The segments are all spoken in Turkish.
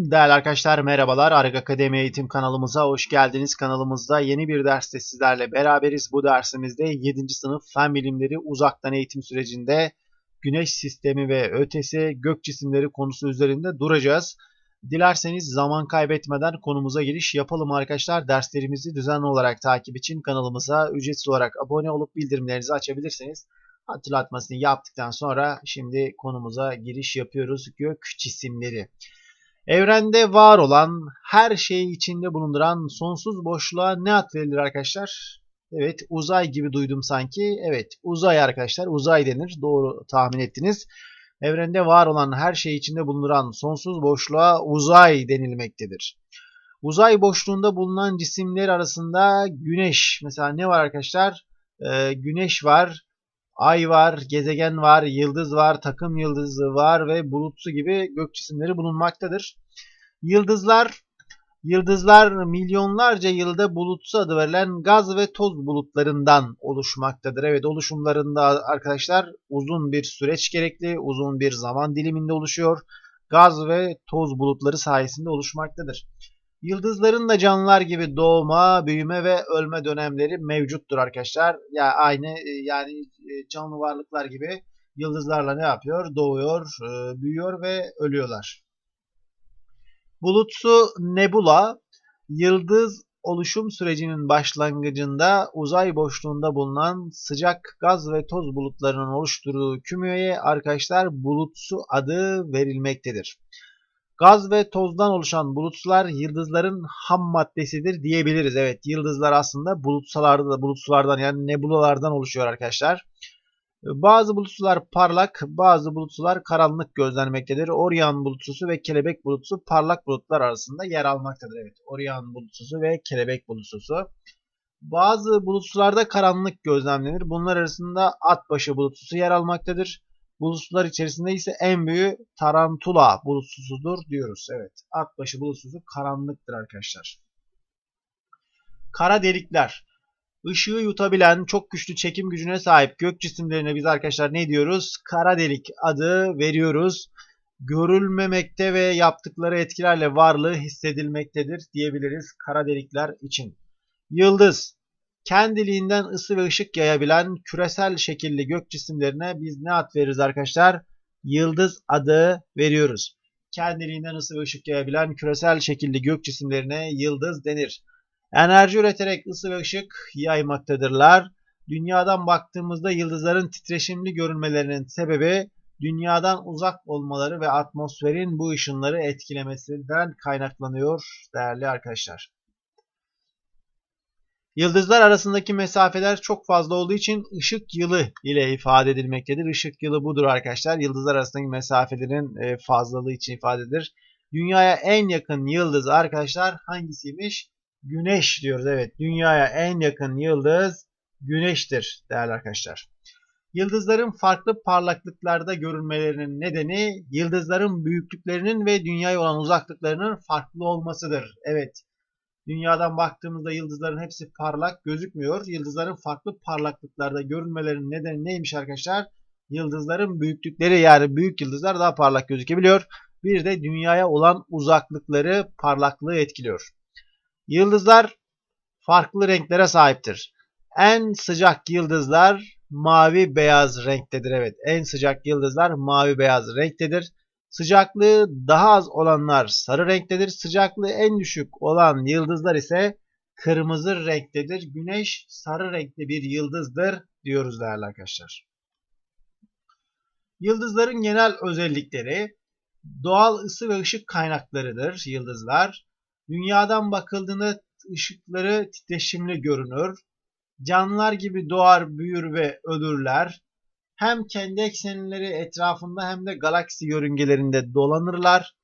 Değerli arkadaşlar merhabalar. Arık Akademi Eğitim kanalımıza hoş geldiniz. Kanalımızda yeni bir derste sizlerle beraberiz. Bu dersimizde 7. sınıf fen bilimleri uzaktan eğitim sürecinde güneş sistemi ve ötesi gök cisimleri konusu üzerinde duracağız. Dilerseniz zaman kaybetmeden konumuza giriş yapalım arkadaşlar. Derslerimizi düzenli olarak takip için kanalımıza ücretsiz olarak abone olup bildirimlerinizi açabilirsiniz. Hatırlatmasını yaptıktan sonra şimdi konumuza giriş yapıyoruz. Gök cisimleri. Evrende var olan her şeyi içinde bulunduran sonsuz boşluğa ne ad verilir arkadaşlar? Evet uzay gibi duydum sanki. Evet uzay arkadaşlar uzay denir. Doğru tahmin ettiniz. Evrende var olan her şeyi içinde bulunduran sonsuz boşluğa uzay denilmektedir. Uzay boşluğunda bulunan cisimler arasında güneş mesela ne var arkadaşlar? Ee, güneş var, ay var, gezegen var, yıldız var, takım yıldızı var ve bulutsu gibi gök cisimleri bulunmaktadır. Yıldızlar Yıldızlar milyonlarca yılda bulutsu adı verilen gaz ve toz bulutlarından oluşmaktadır. Evet oluşumlarında arkadaşlar uzun bir süreç gerekli, uzun bir zaman diliminde oluşuyor. Gaz ve toz bulutları sayesinde oluşmaktadır. Yıldızların da canlılar gibi doğma, büyüme ve ölme dönemleri mevcuttur arkadaşlar. Ya yani aynı yani e, canlı varlıklar gibi yıldızlarla ne yapıyor? Doğuyor, e, büyüyor ve ölüyorlar. Bulutsu nebula, yıldız oluşum sürecinin başlangıcında uzay boşluğunda bulunan sıcak gaz ve toz bulutlarının oluşturduğu kümeye arkadaşlar bulutsu adı verilmektedir. Gaz ve tozdan oluşan bulutsular yıldızların ham maddesidir diyebiliriz. Evet yıldızlar aslında bulutsalarda bulutsulardan yani nebulalardan oluşuyor arkadaşlar. Bazı bulutsular parlak, bazı bulutsular karanlık gözlenmektedir. Orion bulutsusu ve kelebek bulutsu parlak bulutlar arasında yer almaktadır. Evet, Orion bulutsusu ve kelebek bulutsusu. Bazı bulutsularda karanlık gözlemlenir. Bunlar arasında atbaşı bulutsusu yer almaktadır. Bulutsular içerisinde ise en büyüğü tarantula bulutsusudur diyoruz. Evet, atbaşı bulutsusu karanlıktır arkadaşlar. Kara delikler. Işığı yutabilen çok güçlü çekim gücüne sahip gök cisimlerine biz arkadaşlar ne diyoruz? Kara delik adı veriyoruz. Görülmemekte ve yaptıkları etkilerle varlığı hissedilmektedir diyebiliriz kara delikler için. Yıldız kendiliğinden ısı ve ışık yayabilen küresel şekilli gök cisimlerine biz ne ad veririz arkadaşlar? Yıldız adı veriyoruz. Kendiliğinden ısı ve ışık yayabilen küresel şekilli gök cisimlerine yıldız denir. Enerji üreterek ısı ve ışık yaymaktadırlar. Dünyadan baktığımızda yıldızların titreşimli görünmelerinin sebebi dünyadan uzak olmaları ve atmosferin bu ışınları etkilemesinden kaynaklanıyor değerli arkadaşlar. Yıldızlar arasındaki mesafeler çok fazla olduğu için ışık yılı ile ifade edilmektedir. Işık yılı budur arkadaşlar. Yıldızlar arasındaki mesafelerin e, fazlalığı için ifade edilir. Dünyaya en yakın yıldız arkadaşlar hangisiymiş? Güneş diyoruz. Evet dünyaya en yakın yıldız güneştir değerli arkadaşlar. Yıldızların farklı parlaklıklarda görünmelerinin nedeni yıldızların büyüklüklerinin ve dünyaya olan uzaklıklarının farklı olmasıdır. Evet dünyadan baktığımızda yıldızların hepsi parlak gözükmüyor. Yıldızların farklı parlaklıklarda görünmelerinin nedeni neymiş arkadaşlar? Yıldızların büyüklükleri yani büyük yıldızlar daha parlak gözükebiliyor. Bir de dünyaya olan uzaklıkları parlaklığı etkiliyor. Yıldızlar farklı renklere sahiptir. En sıcak yıldızlar mavi beyaz renktedir. Evet en sıcak yıldızlar mavi beyaz renktedir. Sıcaklığı daha az olanlar sarı renktedir. Sıcaklığı en düşük olan yıldızlar ise kırmızı renktedir. Güneş sarı renkli bir yıldızdır diyoruz değerli arkadaşlar. Yıldızların genel özellikleri doğal ısı ve ışık kaynaklarıdır yıldızlar. Dünyadan bakıldığında ışıkları titreşimli görünür. Canlılar gibi doğar, büyür ve ölürler. Hem kendi eksenleri etrafında hem de galaksi yörüngelerinde dolanırlar.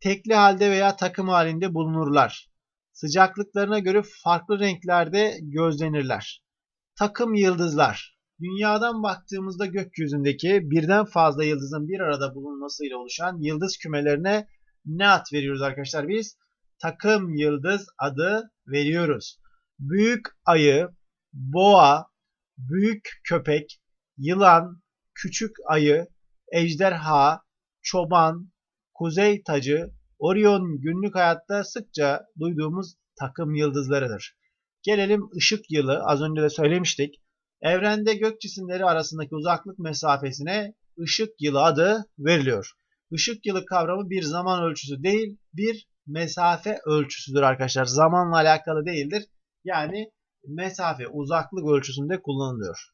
Tekli halde veya takım halinde bulunurlar. Sıcaklıklarına göre farklı renklerde gözlenirler. Takım yıldızlar. Dünyadan baktığımızda gökyüzündeki birden fazla yıldızın bir arada bulunmasıyla oluşan yıldız kümelerine ne ad veriyoruz arkadaşlar biz? takım yıldız adı veriyoruz. Büyük ayı, boğa, büyük köpek, yılan, küçük ayı, ejderha, çoban, kuzey tacı, Orion günlük hayatta sıkça duyduğumuz takım yıldızlarıdır. Gelelim ışık yılı. Az önce de söylemiştik. Evrende gök cisimleri arasındaki uzaklık mesafesine ışık yılı adı veriliyor. Işık yılı kavramı bir zaman ölçüsü değil, bir mesafe ölçüsüdür arkadaşlar. Zamanla alakalı değildir. Yani mesafe, uzaklık ölçüsünde kullanılıyor.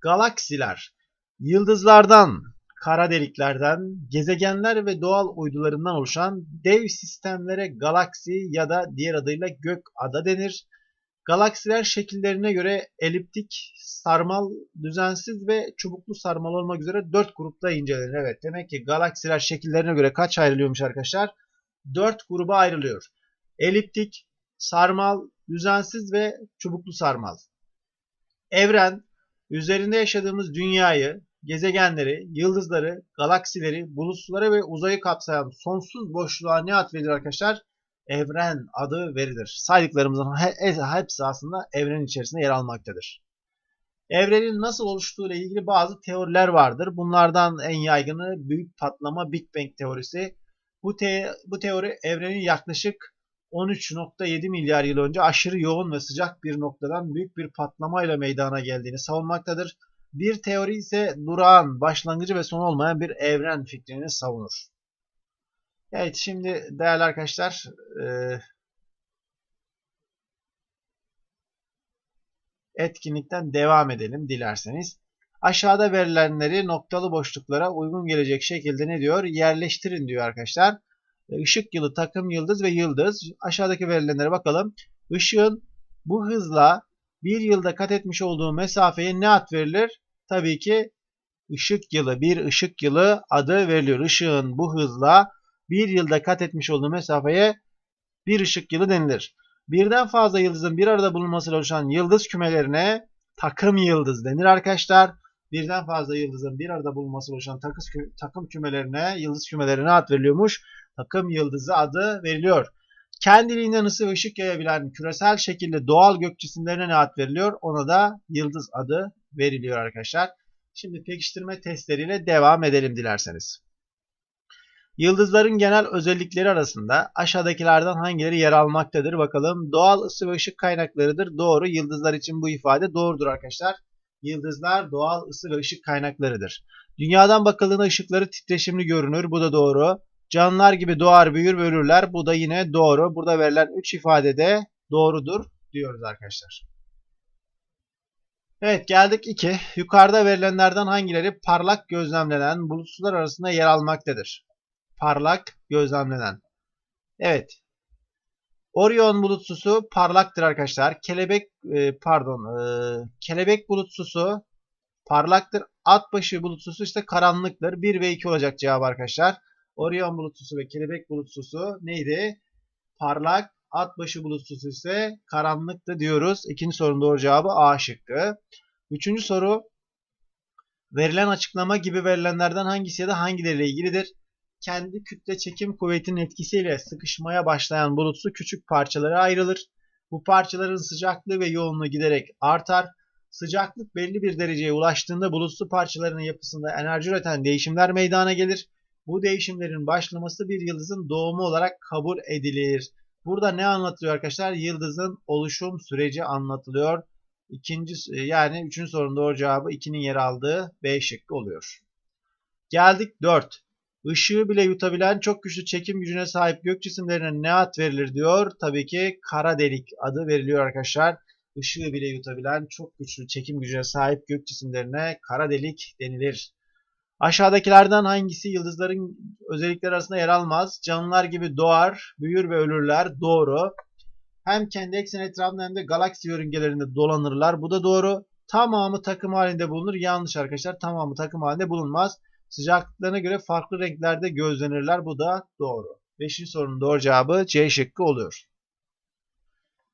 Galaksiler, yıldızlardan, kara deliklerden, gezegenler ve doğal uydularından oluşan dev sistemlere galaksi ya da diğer adıyla gök ada denir. Galaksiler şekillerine göre eliptik, sarmal, düzensiz ve çubuklu sarmal olmak üzere 4 grupta incelenir. Evet demek ki galaksiler şekillerine göre kaç ayrılıyormuş arkadaşlar? 4 gruba ayrılıyor. Eliptik, sarmal, düzensiz ve çubuklu sarmal. Evren, üzerinde yaşadığımız dünyayı, gezegenleri, yıldızları, galaksileri, bulutları ve uzayı kapsayan sonsuz boşluğa ne ad verilir arkadaşlar? Evren adı verilir. Saydıklarımızın hepsi aslında evrenin içerisinde yer almaktadır. Evrenin nasıl oluştuğu ile ilgili bazı teoriler vardır. Bunlardan en yaygını büyük patlama Big Bang teorisi. Bu, te bu teori evrenin yaklaşık 13.7 milyar yıl önce aşırı yoğun ve sıcak bir noktadan büyük bir patlamayla meydana geldiğini savunmaktadır. Bir teori ise durağan, başlangıcı ve sonu olmayan bir evren fikrini savunur. Evet şimdi değerli arkadaşlar e, etkinlikten devam edelim dilerseniz. Aşağıda verilenleri noktalı boşluklara uygun gelecek şekilde ne diyor? Yerleştirin diyor arkadaşlar. Işık yılı, takım yıldız ve yıldız. Aşağıdaki verilenlere bakalım. Işığın bu hızla bir yılda kat etmiş olduğu mesafeye ne ad verilir? Tabii ki ışık yılı, bir ışık yılı adı veriliyor. Işığın bu hızla bir yılda kat etmiş olduğu mesafeye bir ışık yılı denilir. Birden fazla yıldızın bir arada bulunmasıyla oluşan yıldız kümelerine takım yıldız denir arkadaşlar. Birden fazla yıldızın bir arada bulunmasıyla oluşan takım kümelerine, yıldız kümelerine ad veriliyormuş. Takım yıldızı adı veriliyor. Kendiliğinden ısı ve ışık yayabilen küresel şekilde doğal gök cisimlerine ne ad veriliyor? Ona da yıldız adı veriliyor arkadaşlar. Şimdi pekiştirme testleriyle devam edelim dilerseniz. Yıldızların genel özellikleri arasında aşağıdakilerden hangileri yer almaktadır bakalım. Doğal ısı ve ışık kaynaklarıdır. Doğru. Yıldızlar için bu ifade doğrudur arkadaşlar. Yıldızlar doğal ısı ve ışık kaynaklarıdır. Dünyadan bakıldığında ışıkları titreşimli görünür. Bu da doğru. Canlılar gibi doğar, büyür ve ölürler. Bu da yine doğru. Burada verilen 3 ifade de doğrudur diyoruz arkadaşlar. Evet geldik 2. Yukarıda verilenlerden hangileri parlak gözlemlenen bulutsuzlar arasında yer almaktadır? Parlak gözlemlenen. Evet. Orion bulutsusu parlaktır arkadaşlar. Kelebek e, pardon, e, kelebek bulutsusu parlaktır. Atbaşı bulutsusu işte karanlıktır. 1 ve 2 olacak cevap arkadaşlar. Orion bulutsusu ve kelebek bulutsusu neydi? Parlak. Atbaşı bulutsusu ise karanlıktı diyoruz. İkinci sorunun doğru cevabı A şıkkı. Üçüncü soru. Verilen açıklama gibi verilenlerden hangisi ya da hangileriyle ilgilidir? Kendi kütle çekim kuvvetinin etkisiyle sıkışmaya başlayan bulutsu küçük parçalara ayrılır. Bu parçaların sıcaklığı ve yoğunluğu giderek artar. Sıcaklık belli bir dereceye ulaştığında bulutsu parçaların yapısında enerji üreten değişimler meydana gelir. Bu değişimlerin başlaması bir yıldızın doğumu olarak kabul edilir. Burada ne anlatılıyor arkadaşlar? Yıldızın oluşum süreci anlatılıyor. İkinci yani üçüncü sorunun doğru cevabı 2'nin yer aldığı B şıkkı oluyor. Geldik 4. Işığı bile yutabilen çok güçlü çekim gücüne sahip gök cisimlerine ne ad verilir diyor. Tabii ki kara delik adı veriliyor arkadaşlar. Işığı bile yutabilen çok güçlü çekim gücüne sahip gök cisimlerine kara delik denilir. Aşağıdakilerden hangisi yıldızların özellikleri arasında yer almaz? Canlılar gibi doğar, büyür ve ölürler. Doğru. Hem kendi eksen etrafında hem de galaksi yörüngelerinde dolanırlar. Bu da doğru. Tamamı takım halinde bulunur. Yanlış arkadaşlar. Tamamı takım halinde bulunmaz. Sıcaklıklarına göre farklı renklerde gözlenirler. Bu da doğru. Beşinci sorunun doğru cevabı C şıkkı oluyor.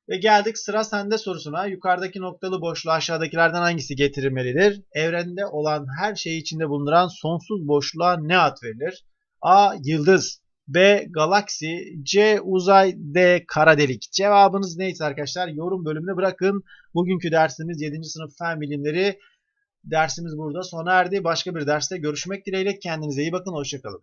Ve geldik sıra sende sorusuna. Yukarıdaki noktalı boşluğu aşağıdakilerden hangisi getirilmelidir? Evrende olan her şeyi içinde bulunduran sonsuz boşluğa ne ad verilir? A. Yıldız B. Galaksi C. Uzay D. Kara delik. Cevabınız neyse arkadaşlar yorum bölümüne bırakın. Bugünkü dersimiz 7. sınıf fen bilimleri dersimiz burada sona erdi. Başka bir derste görüşmek dileğiyle kendinize iyi bakın. Hoşçakalın.